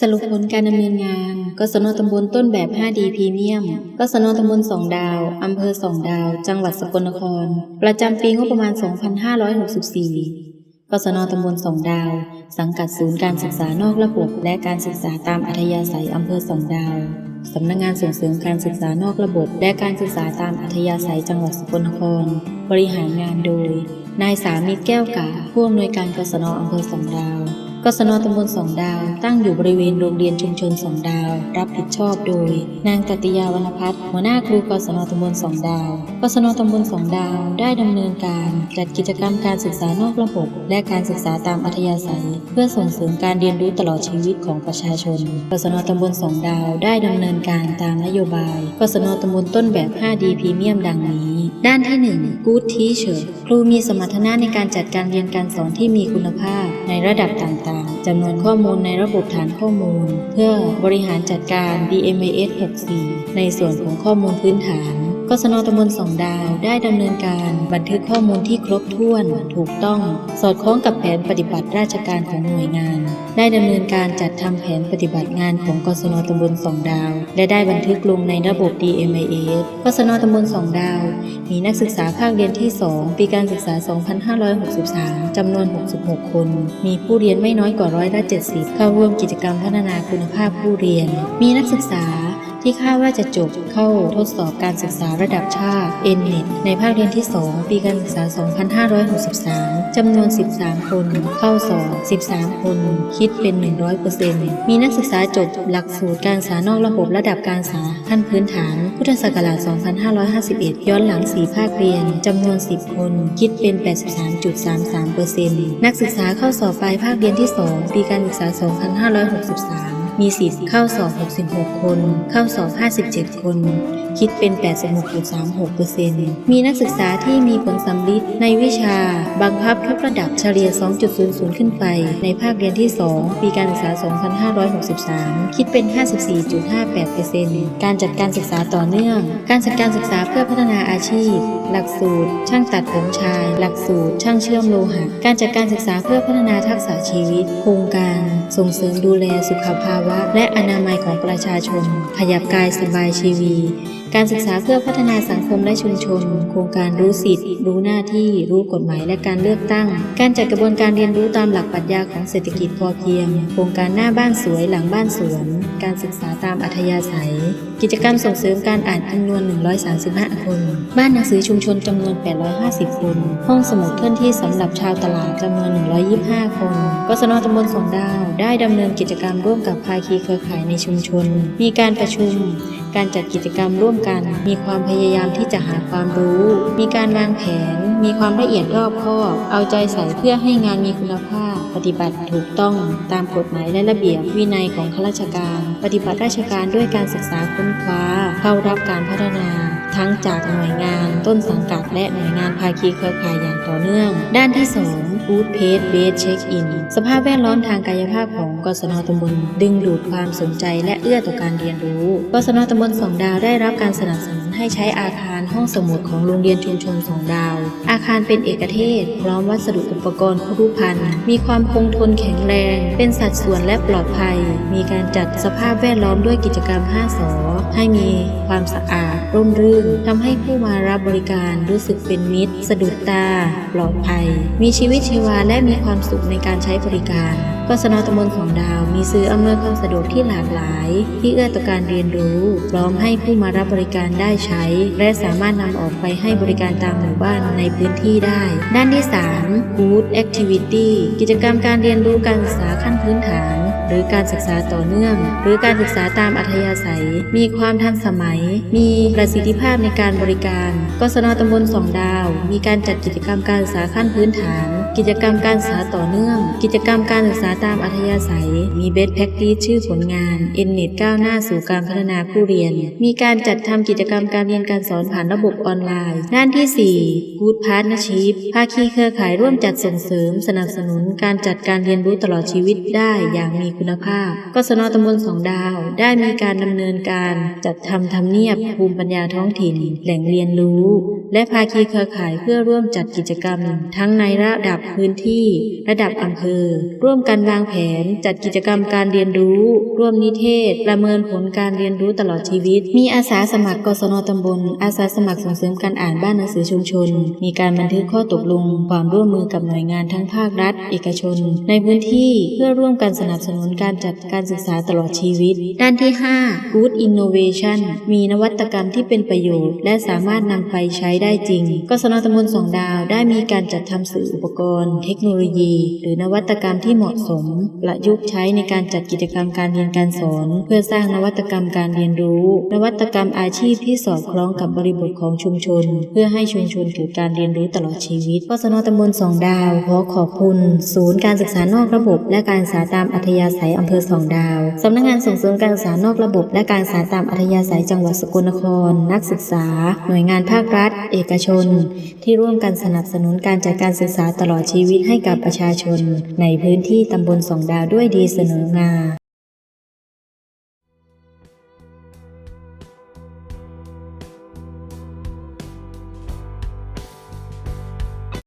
สรุปผลการดำเนินงานกศนตำบลต้นแบบ 5D พรีเมียมกศนตำบลสองดาว อำเภอสองดาว จังหวัดสกลนคร ประจำปีงบประมาณ 2564กศนตำบลสองดาว สังกัดศูนย์การศึกษานอกระบบ และการศึกษาตามอัธยาศัยอำเภอสองดาว สำนักงงานส่งเสริมการศึกษานอกระบบ และการศึกษาตามอัธยาศัยจังหวัดสกลนคร บริหารงานโดย นายสามีแก้วกาผู้อำนวยการกศนอำเภอสองดาว กศนตำบลสองดาว ตั้งอยู่บริเวณโรงเรียนชุมชนสองดาว รับผิดชอบโดย นางตติยาวรรณพัฒน์หัวหน้าครูกศนตำบลสองดาว กศนตำบลสองดาวได้ดำเนินการจัดกิจกรรมการศึกษานอกระบบ และการศึกษาตามอัธยาศัย เพื่อส่งเสริมการเรียนรู้ตลอดชีวิตของประชาชนกศนตำบลสองดาวได้ดำเนินการตามนโยบายกศนตำบลต้นแบบ 5D พรีเมียมดังนี้ ด้านที่ 1 Good Teacher ครูมีสมรรถนะในการจัดการเรียนการสอนที่มีคุณภาพ ในระดับต่างๆจำนวนข้อมูลในระบบฐานข้อมูล เพื่อบริหารจัดการ DMAS 64ในส่วนของข้อมูลพื้นฐาน กศนตำบลสองดาวได้ดำเนินการบันทึกข้อมูลที่ครบถ้วนถูกต้อง สอดคล้องกับแผนปฏิบัติราชการของหน่วยงาน ได้ดำเนินการจัดทำแผนปฏิบัติงานของกศนตำบลสองดาว และได้บันทึกลงในระบบ DMIS กศนตำบลสองดาว มีนักศึกษาภาคเรียนที่ 2 ปีการศึกษา 2563 จำนวน 66 คน มีผู้เรียนไม่น้อยกว่าร้อยละ 70 เข้าร่วมกิจกรรมพัฒนาคุณภาพผู้เรียน มีนักศึกษา ที่คาดว่าจะจบเข้าทดสอบการศึกษาระดับชาติ NNET ในภาคเรียนที่ 2 ปีการศึกษา 2563 จำนวน 13 คน เข้าสอบ 13 คน คิดเป็น 100%มีนักศึกษาจบหลักสูตรการศึกษานอกระบบระดับการศึกษาขั้นพื้นฐาน พุทธศักราช 2551 ย้อนหลัง 4 ภาคเรียน จำนวน 10 คน คิดเป็น 83.33%นักศึกษาเข้าสอบปลายภาคเรียนที่ 2 ปีการศึกษา 2563 มีสิทธิ์เข้าสอบ 66 คน เข้าสอบ 57 คน คิดเป็น 86.36%มีนักศึกษาที่มีผลสำลิดในวิชา บังคับทุกระดับเฉลี่ย 2.00 ขึ้นไป ในภาคเรียนที่ 2 ปีการศึกษา 2563 คิดเป็น 54.58%การจัดการศึกษาต่อเนื่อง การจัดการศึกษาเพื่อพัฒนาอาชีพ หลักสูตร ช่างตัดผมชาย หลักสูตร ช่างเชื่อมโลหะ การจัดการศึกษาเพื่อพัฒนาทักษะชีวิต โครงการ ส่งเสริมดูแลสุขภาพวะและอนามัยของประชาชน ขยับกายสบายชีวี การศึกษาเพื่อพัฒนาสังคมและชุมชน โครงการรู้สิทธิ์ รู้หน้าที่ รู้กฎหมายและการเลือกตั้ง การจัดกระบวนการเรียนรู้ตามหลักปรัชญาของเศรษฐกิจพอเพียง โครงการหน้าบ้านสวยหลังบ้านสวน การศึกษาตามอัธยาศัย กิจกรรมส่งเสริมการอ่านจำนวน 135 คน บ้านหนังสือชุมชนจำนวน 850 คน ห้องสมุดเคลื่อนที่สำหรับชาวตลาดจำนวน 125 คนกศนตำบลสองดาว ได้ดำเนินกิจกรรมร่วมกับภาคีเครือข่ายในชุมชน มีการประชุม การจัดกิจกรรมร่วมกัน มีความพยายามที่จะหาความรู้ มีการวางแผน มีความละเอียดรอบคอบ เอาใจใส่เพื่อให้งานมีคุณภาพ ปฏิบัติถูกต้องตามกฎหมายและระเบียบวินัยของข้าราชการ ปฏิบัติราชการด้วยการศึกษาค้นคว้า เข้ารับการพัฒนาทั้งจากหน่วยงานต้นสังกัดและหน่วยงานภาคีเครือข่ายอย่างต่อเนื่อง ด้านที่ 2 Food Page Based Check In สภาพแวดล้อมทางกายภาพของกศนตำบลดึงดูดความสนใจและเอื้อต่อการเรียนรู้ กศนตำบลสองดาวได้รับการสนับสนุน ให้ใช้อาคารห้องสมุดของโรงเรียนชุมชนสองดาว อาคารเป็นเอกเทศ พร้อมวัสดุอุปกรณ์ครุภัณฑ์มีความคงทนแข็งแรง เป็นสัดส่วนและปลอดภัย มีการจัดสภาพแวดล้อมด้วยกิจกรรม 5 สอ ให้มีความสะอาด ร่มรื่นทำให้ผู้มารับบริการรู้สึกเป็นมิตร สะดุดตา ปลอดภัย มีชีวิตชีวาและมีความสุขในการใช้บริการ กศนตำบลของดาวมีซื้ออำนวยความสะดวกที่หลากหลาย ที่เอื้อต่อการเรียนรู้ พร้อมให้ผู้มารับบริการได้ใช้ และสามารถนำออกไปให้บริการตามหมู่บ้านในพื้นที่ได้ ด้านที่ 3 Good Activity กิจกรรมการเรียนรู้การศึกษาขั้นพื้นฐาน หรือการศึกษาต่อเนื่อง หรือการศึกษาตามอัธยาศัย มีความทันสมัย มีประสิทธิภาพในการบริการกศนตำบลสองดาว มีการจัดกิจกรรมการศึกษาขั้นพื้นฐาน กิจกรรมการศึกษาต่อเนื่อง กิจกรรมการศึกษาตามอัธยาศัย มีเบสแพ็กทีชื่อผลงาน n n e t ก้าวหน้าสู่การพัฒนาผู้เรียน มีการจัดทำกิจกรรมการเรียนการสอนผ่านระบบออนไลน์ ด้านที่ 4 Good Partnership ภาคีเครือข่ายร่วมจัดส่งเสริมสนับสนุนการจัดการเรียนรู้ตลอดชีวิตได้อย่างมีคุณภาพ กศนตำบลสองดาว ได้มีการดำเนินการจัดทำทำเนียบภูมิปัญญาท้องถิ่น แหล่งเรียนรู้ และภาคีเครือข่ายเพื่อร่วมจัดกิจกรรม ทั้งในระดับพื้นที่ ระดับอำเภอ ร่วมกันวางแผน จัดกิจกรรมการเรียนรู้ ร่วมนิเทศ ประเมินผลการเรียนรู้ตลอดชีวิต มีอาสาสมัครกศนตำบล อาสาสมัครส่งเสริมการอ่านบ้านหนังสือชุมชน มีการบันทึกข้อตกลง ความร่วมมือกับหน่วยงานทั้งภาครัฐ เอกชน ในพื้นที่เพื่อร่วมกันสนับสนุนการจัดการศึกษาตลอดชีวิต ด้านที่ 5 Good Innovation มีนวัตกรรมที่เป็นประโยชน์ และสามารถนำไปใช้ได้จริง กศนตำบลสองดาวได้มีการจัดทำสื่ออุปกรณ์ เทคโนโลยี หรือนวัตกรรมที่เหมาะสมประยุกต์ใช้ในการจัดกิจกรรมการเรียนการสอน เพื่อสร้างนวัตกรรมการเรียนรู้ นวัตกรรมอาชีพที่สอดคล้องกับบริบทของชุมชน เพื่อให้ชุมชนเกิดการเรียนรู้ตลอดชีวิต กศนตำบลสองดาวขอขอบคุณ ศูนย์การศึกษานอกระบบ และการศึกษาตามอัธยาศัยอำเภอสองดาวสำนักงานส่งเสริมการศึกษานอกระบบ และการศึกษาตามอัธยาศัยจังหวัดสกลนคร นักศึกษา หน่วยงานภาครัฐเอกชน ที่ร่วมกันสนับสนุนการจัดการศึกษาตลอดชีวิตให้กับประชาชน ในพื้นที่ตำบลสองดาวด้วยดีเสนองา